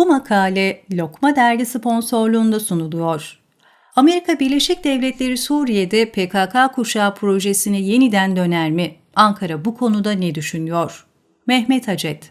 Bu makale Lokma Dergi sponsorluğunda sunuluyor. Amerika Birleşik Devletleri Suriye'de PKK kuşağı projesine yeniden döner mi? Ankara bu konuda ne düşünüyor? Mehmet Hacet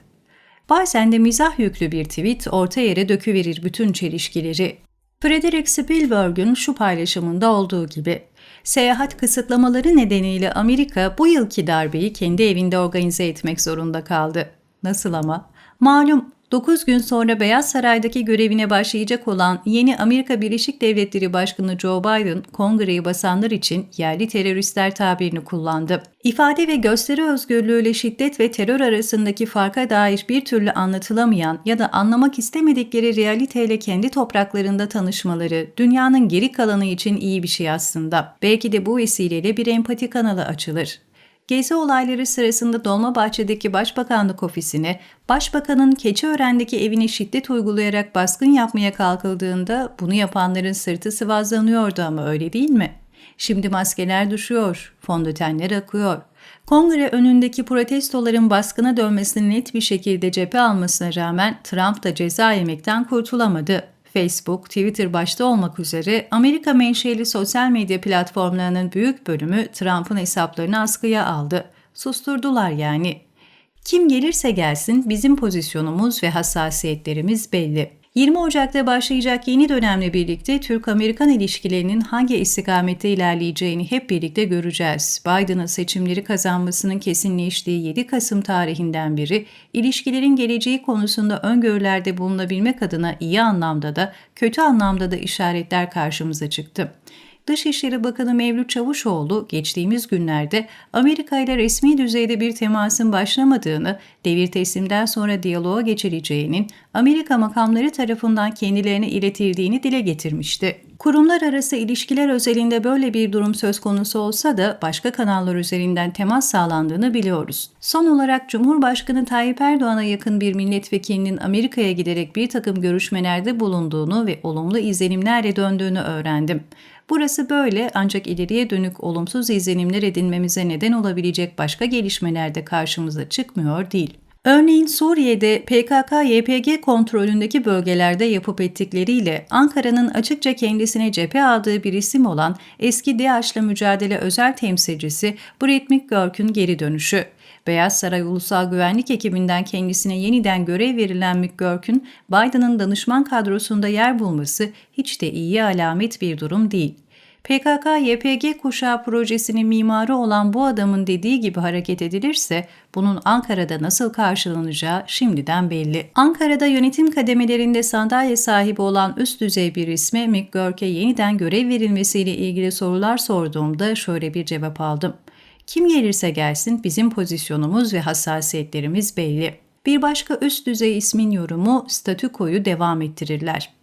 Bazen de mizah yüklü bir tweet orta yere döküverir bütün çelişkileri. Frederick Spielberg'ün şu paylaşımında olduğu gibi, seyahat kısıtlamaları nedeniyle Amerika bu yılki darbeyi kendi evinde organize etmek zorunda kaldı. Nasıl ama? Malum 9 gün sonra Beyaz Saray'daki görevine başlayacak olan yeni Amerika Birleşik Devletleri Başkanı Joe Biden, kongreyi basanlar için yerli teröristler tabirini kullandı. İfade ve gösteri özgürlüğüyle şiddet ve terör arasındaki farka dair bir türlü anlatılamayan ya da anlamak istemedikleri realiteyle kendi topraklarında tanışmaları dünyanın geri kalanı için iyi bir şey aslında. Belki de bu vesileyle bir empati kanalı açılır. Gezi olayları sırasında Dolmabahçe'deki Başbakanlık ofisine, Başbakanın Keçiören'deki evine şiddet uygulayarak baskın yapmaya kalkıldığında bunu yapanların sırtı sıvazlanıyordu ama öyle değil mi? Şimdi maskeler düşüyor, fondötenler akıyor. Kongre önündeki protestoların baskına dönmesini net bir şekilde cephe almasına rağmen Trump da ceza yemekten kurtulamadı. Facebook, Twitter başta olmak üzere Amerika menşeli sosyal medya platformlarının büyük bölümü Trump'ın hesaplarını askıya aldı. Susturdular yani. Kim gelirse gelsin bizim pozisyonumuz ve hassasiyetlerimiz belli. 20 Ocak'ta başlayacak yeni dönemle birlikte Türk-Amerikan ilişkilerinin hangi istikamette ilerleyeceğini hep birlikte göreceğiz. Biden'ın seçimleri kazanmasının kesinleştiği 7 Kasım tarihinden beri ilişkilerin geleceği konusunda öngörülerde bulunabilmek adına iyi anlamda da kötü anlamda da işaretler karşımıza çıktı. Dışişleri Bakanı Mevlüt Çavuşoğlu geçtiğimiz günlerde Amerika ile resmi düzeyde bir temasın başlamadığını, devir teslimden sonra diyaloğa geçileceğinin Amerika makamları tarafından kendilerine iletildiğini dile getirmişti. Kurumlar arası ilişkiler özelinde böyle bir durum söz konusu olsa da başka kanallar üzerinden temas sağlandığını biliyoruz. Son olarak Cumhurbaşkanı Tayyip Erdoğan'a yakın bir milletvekilinin Amerika'ya giderek bir takım görüşmelerde bulunduğunu ve olumlu izlenimlerle döndüğünü öğrendim. Burası böyle ancak ileriye dönük olumsuz izlenimler edinmemize neden olabilecek başka gelişmeler de karşımıza çıkmıyor değil. Örneğin Suriye'de PKK-YPG kontrolündeki bölgelerde yapıp ettikleriyle Ankara'nın açıkça kendisine cephe aldığı bir isim olan eski DAEŞ'la mücadele özel temsilcisi Brett McGurk'ün geri dönüşü. Beyaz Saray Ulusal Güvenlik ekibinden kendisine yeniden görev verilen McGurk'ün Biden'ın danışman kadrosunda yer bulması hiç de iyi alamet bir durum değil. PKK-YPG kuşağı projesinin mimarı olan bu adamın dediği gibi hareket edilirse bunun Ankara'da nasıl karşılanacağı şimdiden belli. Ankara'da yönetim kademelerinde sandalye sahibi olan üst düzey bir isme McGurk'e yeniden görev verilmesiyle ilgili sorular sorduğumda şöyle bir cevap aldım. Kim gelirse gelsin bizim pozisyonumuz ve hassasiyetlerimiz belli. Bir başka üst düzey ismin yorumu statükoyu devam ettirirler.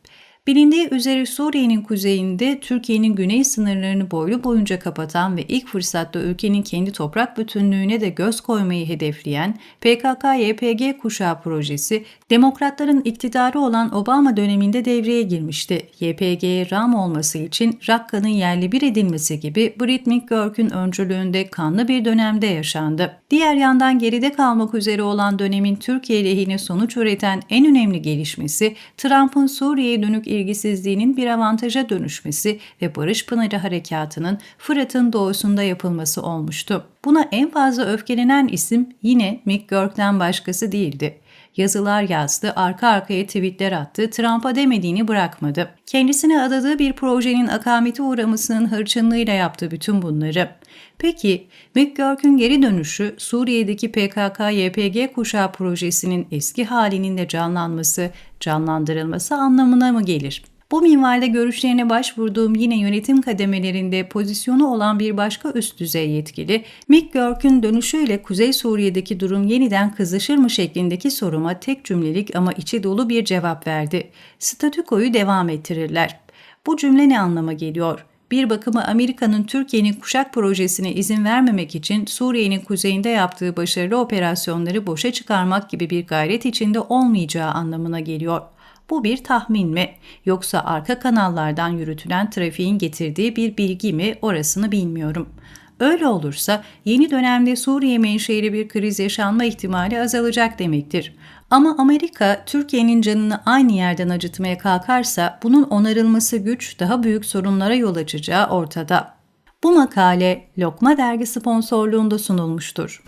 Bilindiği üzere Suriye'nin kuzeyinde Türkiye'nin güney sınırlarını boylu boyunca kapatan ve ilk fırsatta ülkenin kendi toprak bütünlüğüne de göz koymayı hedefleyen PKK-YPG kuşağı projesi, demokratların iktidarı olan Obama döneminde devreye girmişti. YPG'ye ram olması için Rakka'nın yerli bir edilmesi gibi Britt McGurk'ün öncülüğünde kanlı bir dönemde yaşandı. Diğer yandan geride kalmak üzere olan dönemin Türkiye lehine sonuç üreten en önemli gelişmesi, Trump'ın Suriye'ye dönük ilgisizliğinin bir avantaja dönüşmesi ve Barış Pınarı Harekatı'nın Fırat'ın doğusunda yapılması olmuştu. Buna en fazla öfkelenen isim yine Mick Görk'ten başkası değildi yazılar yazdı, arka arkaya tweetler attı, Trump'a demediğini bırakmadı. Kendisine adadığı bir projenin akamete uğramasının hırçınlığıyla yaptı bütün bunları. Peki, McGurk'ün geri dönüşü Suriye'deki PKK-YPG kuşağı projesinin eski halinin de canlanması, canlandırılması anlamına mı gelir? Bu minvalde görüşlerine başvurduğum yine yönetim kademelerinde pozisyonu olan bir başka üst düzey yetkili, Mick Görk'ün dönüşüyle Kuzey Suriye'deki durum yeniden kızışır mı şeklindeki soruma tek cümlelik ama içi dolu bir cevap verdi. Statükoyu devam ettirirler. Bu cümle ne anlama geliyor? bir bakıma Amerika'nın Türkiye'nin kuşak projesine izin vermemek için Suriye'nin kuzeyinde yaptığı başarılı operasyonları boşa çıkarmak gibi bir gayret içinde olmayacağı anlamına geliyor. Bu bir tahmin mi yoksa arka kanallardan yürütülen trafiğin getirdiği bir bilgi mi orasını bilmiyorum. Öyle olursa yeni dönemde Suriye menşeli bir kriz yaşanma ihtimali azalacak demektir. Ama Amerika Türkiye'nin canını aynı yerden acıtmaya kalkarsa bunun onarılması güç daha büyük sorunlara yol açacağı ortada. Bu makale Lokma Dergi sponsorluğunda sunulmuştur.